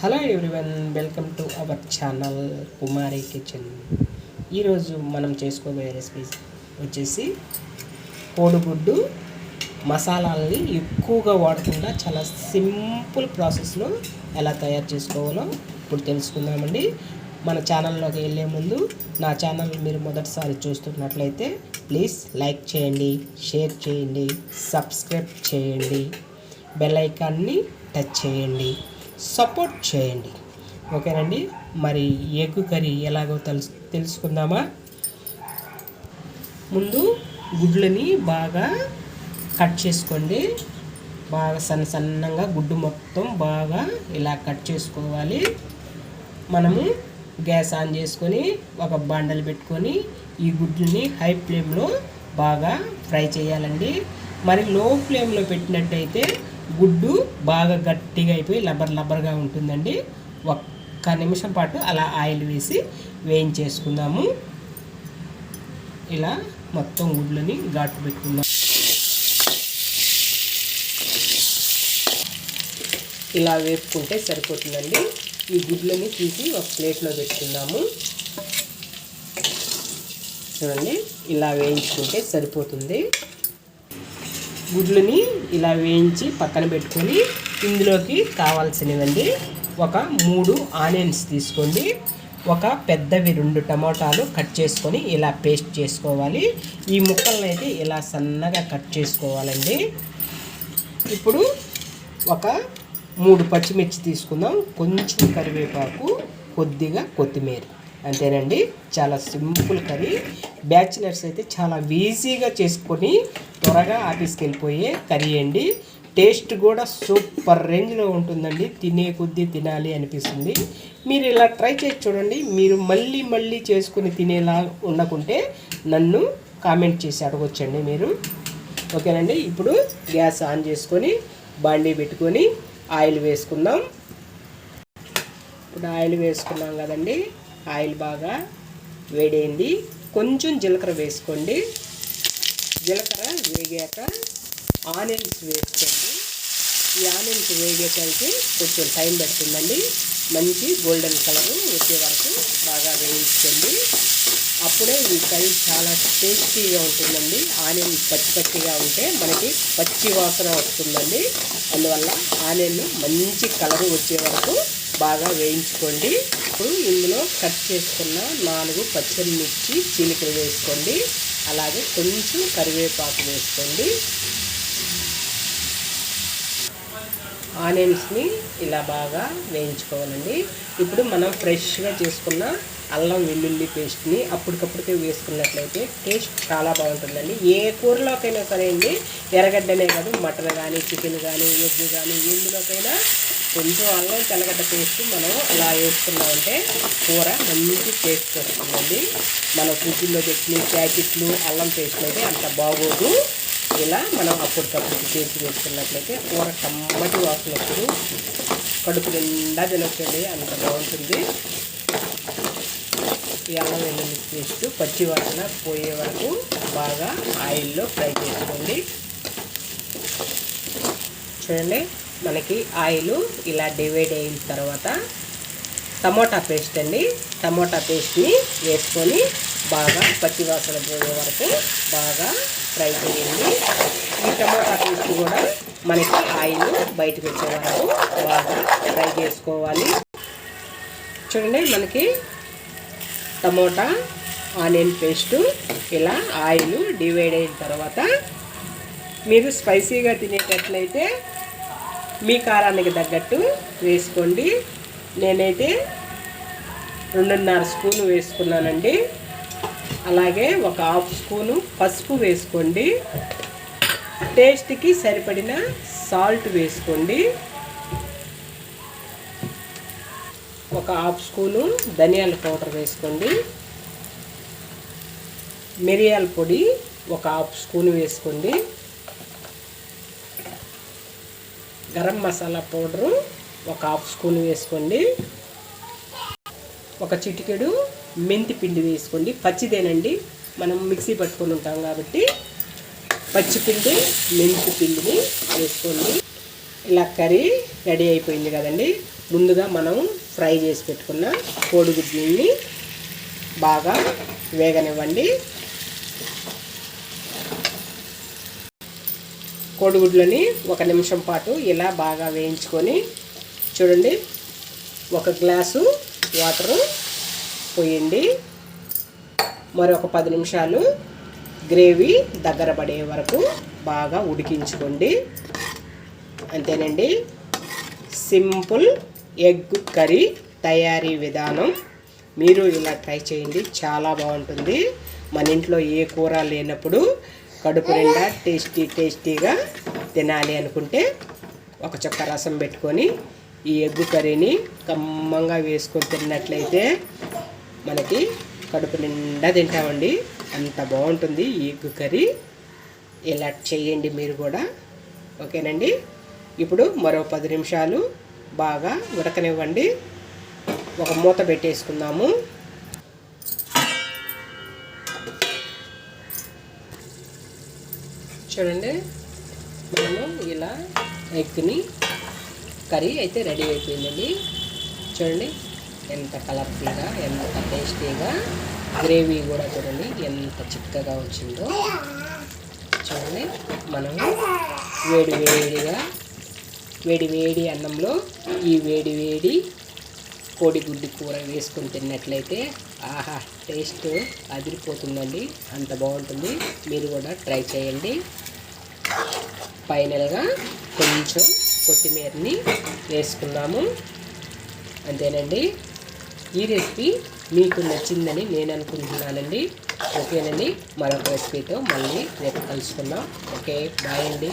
Hello everyone welcome to our channel Kumari Kitchen. ఈరోజు మనం చేసుకోబోయే రెసిపీ వచ్చేసి కోడిగుడ్డు మసాలాలని ఎక్కువగా వాడకుండా చాలా సింపుల్ ప్రాసెస్లో ఎలా తయారు చేసుకోవాలో ఇప్పుడు తెలుసుకుందామండి. మన ఛానల్లోకి వెళ్ళే ముందు నా ఛానల్ మీరు మొదటిసారి చూస్తున్నట్లయితే ప్లీజ్ లైక్ చేయండి షేర్ చేయండి సబ్స్క్రైబ్ చేయండి బెల్ ఐకాన్ని టచ్ చేయండి. సపోర్ట్ చేయండి. ఓకేనండి? మరి ఎగ్ కర్రీ ఎలాగో తెలుసు తెలుసుకుందామా? ముందు గుడ్లని బాగా కట్ చేసుకోండి. బాగా సన్న సన్నగా గుడ్డు మొత్తం బాగా ఇలా కట్ చేసుకోవాలి. మనము గ్యాస్ ఆన్ చేసుకొని ఒక బండలు పెట్టుకొని ఈ గుడ్లని హై ఫ్లేమ్లో బాగా ఫ్రై చేయాలండి. మరి లో ఫ్లేమ్లో పెట్టినట్టయితే గుడ్డు బాగా గట్టిగా అయిపోయి లబ్బర్ లబ్బర్గా ఉంటుందండి. ఒక్క నిమిషం పాటు అలా ఆయిల్ వేసి వేయించేసుకుందాము. ఇలా మొత్తం గుడ్లని ఘాటు పెట్టుకుందాం. ఇలా వేపుకుంటే సరిపోతుందండి. ఈ గుడ్లని తీసి ఒక ప్లేట్లో పెట్టుకుందాము. చూడండి ఇలా వేయించుకుంటే సరిపోతుంది. గుడ్లని ఇలా వేయించి పక్కన పెట్టుకొని ఇందులోకి కావాల్సినవండి ఒక మూడు ఆనియన్స్ తీసుకోండి. ఒక పెద్దవి రెండు టమాటాలు కట్ చేసుకొని ఇలా పేస్ట్ చేసుకోవాలి. ఈ ముక్కలను అయితే ఇలా సన్నగా కట్ చేసుకోవాలండి. ఇప్పుడు ఒక మూడు పచ్చిమిర్చి తీసుకుందాం. కొంచెం కరివేపాకు కొద్దిగా కొత్తిమీర. అంతేనండి చాలా సింపుల్ కర్రీ. బ్యాచిలర్స్ అయితే చాలా ఈజీగా చేసుకొని త్వరగా ఆఫీస్కి వెళ్ళిపోయే కర్రీ అండి. టేస్ట్ కూడా సూపర్ రేంజ్లో ఉంటుందండి. తినే కొద్దీ తినాలి అనిపిస్తుంది. మీరు ఇలా ట్రై చేసి చూడండి. మీరు మళ్ళీ మళ్ళీ చేసుకుని తినేలా ఉండకుంటే నన్ను కామెంట్ చేసి అడగొచ్చండి మీరు. ఓకేనండి? ఇప్పుడు గ్యాస్ ఆన్ చేసుకొని బాండీ పెట్టుకొని ఆయిల్ వేసుకుందాం. ఇప్పుడు ఆయిల్ వేసుకున్నాం కదండి. ఆయిల్ బాగా వేడైంది. కొంచెం జీలకర్ర వేసుకోండి. జీలకర్ర వేగాక ఆనియన్స్ వేసుకోండి. ఈ ఆనియన్స్ వేగేసరికి కొంచెం టైం పడుతుందండి. మంచి గోల్డెన్ కలరు వచ్చే వరకు బాగా వేయించుకోండి. అప్పుడే ఈ కర్రీ చాలా టేస్టీగా ఉంటుందండి. ఆనియన్ పచ్చి పచ్చిగా ఉంటే మనకి పచ్చి వాసన వస్తుందండి. అందువల్ల ఆనియన్ మంచి కలరు వచ్చే వరకు బాగా వేయించుకోండి. ఇప్పుడు ఇందులో కట్ చేసుకున్న నాలుగు పచ్చిమిర్చి చీలికలు వేసుకోండి. అలాగే కొంచెం కరివేపాకు వేసుకోండి. ఆనియన్స్ని ఇలా బాగా వేయించుకోవాలండి. ఇప్పుడు మనం ఫ్రెష్గా చేసుకున్న అల్లం వెల్లుల్లి పేస్ట్ని అప్పటికప్పటికే వేసుకున్నట్లయితే టేస్ట్ చాలా బాగుంటుందండి. ఏ కూరలోకైనా సరే అండి ఎర్రగడ్డనే కాదు మటన్ కానీ చికెన్ కానీ ఎగ్ కానీ ఎందులోకైనా కొంచెం అల్లం తెల్లగడ్డ పేస్ట్ మనం అలా వేసుకున్నామంటే కూర మంచి టేస్ట్ వస్తుందండి. మన ఫ్రిడ్జ్లో పెట్టిన ప్యాకెట్లు అల్లం పేస్ట్ అయితే అంత బాగోదు. ఇలా మనం అప్పటికప్పుడు చేసి వేసుకున్నట్లయితే కూర కమ్మటి వాసన కడుపు నిండా తినొచ్చండి అంత బాగుంటుంది. ఈ అల్లం వెల్లుల్లి పేస్ట్ పచ్చి వాసన పోయే వరకు బాగా ఆయిల్లో ఫ్రై చేసుకోండి. చూడండి. మనకి ఆయిల్ ఇలా డివైడ్ అయిన తర్వాత టమోటా పేస్ట్ అండి. టమోటా పేస్ట్ని వేసుకొని బాగా పచ్చివాసన పోయే వరకు బాగా ఫ్రై చేయండి. ఈ టమోటా పేస్ట్ కూడా మనకి ఆయిల్ బయటకు వచ్చే వరకు బాగా ఫ్రై చేసుకోవాలి. చూడండి మనకి టమోటా ఆనియన్ పేస్ట్ ఇలా ఆయిల్ డివైడ్ అయిన తర్వాత మీరు స్పైసీగా తినేటట్లయితే మీ కారానికి తగ్గట్టు వేసుకోండి. నేనైతే రెండున్నర స్పూను వేసుకున్నానండి. అలాగే ఒక హాఫ్ స్పూను పసుపు వేసుకోండి. టేస్ట్కి సరిపడిన సాల్ట్ వేసుకోండి. ఒక హాఫ్ స్పూను ధనియాల పౌడర్ వేసుకోండి. మిరియాల పొడి ఒక హాఫ్ స్పూన్ వేసుకోండి. గరం మసాలా పౌడరు ఒక హాఫ్ స్పూన్ వేసుకోండి. ఒక చిటికెడు మెంతి పిండి వేసుకోండి. పచ్చిదేనండి. మనం మిక్సీ పట్టుకొని ఉంటాం కాబట్టి పచ్చిపిండి మెంతి పిండిని వేసుకోండి. ఇలా కర్రీ రెడీ అయిపోయింది కదండి. ముందుగా మనం ఫ్రై చేసి పెట్టుకున్న కోడిగుడ్లని బాగా వేగనివ్వండి. కోడిగుడ్లని ఒక నిమిషం పాటు ఇలా బాగా వేయించుకొని చూడండి ఒక గ్లాసు వాటరు పోయండి. మరొక పది నిమిషాలు గ్రేవీ దగ్గర పడే వరకు బాగా ఉడికించుకోండి. అంతేనండి. సింపుల్ ఎగ్ కర్రీ తయారీ విధానం. మీరు ఇలా ట్రై చేయండి చాలా బాగుంటుంది. మన ఇంట్లో ఏ కూర లేనప్పుడు కడుపు నిండా టేస్టీ టేస్టీగా తినాలి అనుకుంటే ఒక చుక్క రసం పెట్టుకొని ఈ ఎగ్గు కర్రీని కమ్మంగా వేసుకొని తిన్నట్లయితే మనకి కడుపు నిండా తింటామండి. అంత బాగుంటుంది ఈ ఎగ్గు కర్రీ. ఇలా చేయండి మీరు కూడా. ఓకేనండి? ఇప్పుడు మరో పది నిమిషాలు బాగా ఉడకనివ్వండి. ఒక మూత పెట్టేసుకుందాము. చూడండి. మనము ఇలా ఎగ్ని కర్రీ అయితే రెడీ అయిపోయిందండి. చూడండి ఎంత కలర్ఫుల్గా ఎంత టేస్టీగా గ్రేవీ కూడా చూడండి ఎంత చిక్కగా వచ్చిందో. చూడండి మనము వేడి వేడిగా వేడి వేడి అన్నంలో ఈ వేడి వేడి కోడిగుడ్డు కూర వేసుకొని తిన్నట్లయితే ఆహా టేస్ట్ అదిరిపోతుందండి. అంత బాగుంటుంది. మీరు కూడా ట్రై చేయండి. ఫైనల్గా కొంచెం కొత్తిమీరని వేసుకున్నాము అంతేనండి. ఈ రెసిపీ మీకు నచ్చిందని నేను అనుకుంటున్నానండి. ఓకేనండి. మరొక రెసిపీతో మళ్ళీ రేపు కలుసుకుందాం. ఓకే బాయ్ అండి.